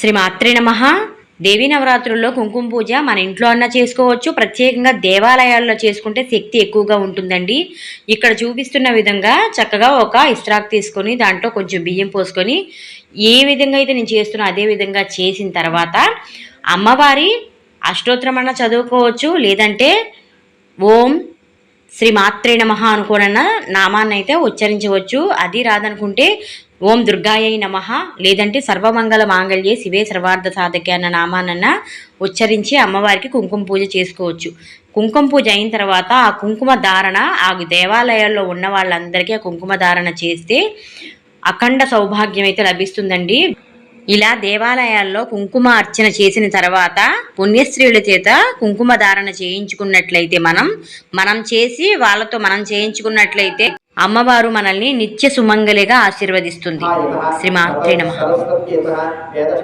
శ్రీ మాత్రి నమ. దేవీ నవరాత్రుల్లో కుంకుమ పూజ మన ఇంట్లో అన్నా చేసుకోవచ్చు. ప్రత్యేకంగా దేవాలయాల్లో చేసుకుంటే శక్తి ఎక్కువగా ఉంటుందండి. ఇక్కడ చూపిస్తున్న విధంగా చక్కగా ఒక ఇస్త్రాక్ తీసుకొని దాంట్లో కొంచెం బియ్యం పోసుకొని ఏ విధంగా అయితే నేను చేస్తున్నా అదే విధంగా చేసిన తర్వాత అమ్మవారి అష్టోత్తరం అన్న చదువుకోవచ్చు. లేదంటే ఓం శ్రీ మాత్రే నమ అనుకోనన్న నామాన్ని అయితే ఉచ్చరించవచ్చు. అది రాదనుకుంటే ఓం దుర్గాయై నమ లేదంటే సర్వమంగళ మాంగళ్యే శివే సర్వార్థ సాధకే అన్న నామానన్న ఉచ్చరించి అమ్మవారికి కుంకుమ పూజ చేసుకోవచ్చు. కుంకుమ పూజ అయిన తర్వాత ఆ కుంకుమ ధారణ ఆ దేవాలయాల్లో ఉన్న వాళ్ళందరికీ ఆ కుంకుమ ధారణ చేస్తే అఖండ సౌభాగ్యం అయితే లభిస్తుందండి. ఇలా దేవాలయాల్లో కుంకుమ అర్చన చేసిన తర్వాత పుణ్యస్త్రీల చేత కుంకుమ ధారణ చేయించుకున్నట్లయితే మనం మనం చేసి వాళ్ళతో మనం చేయించుకున్నట్లయితే అమ్మవారు మనల్ని నిత్య సుమంగలిగా ఆశీర్వదిస్తుంది. శ్రీమాత్రే నమ.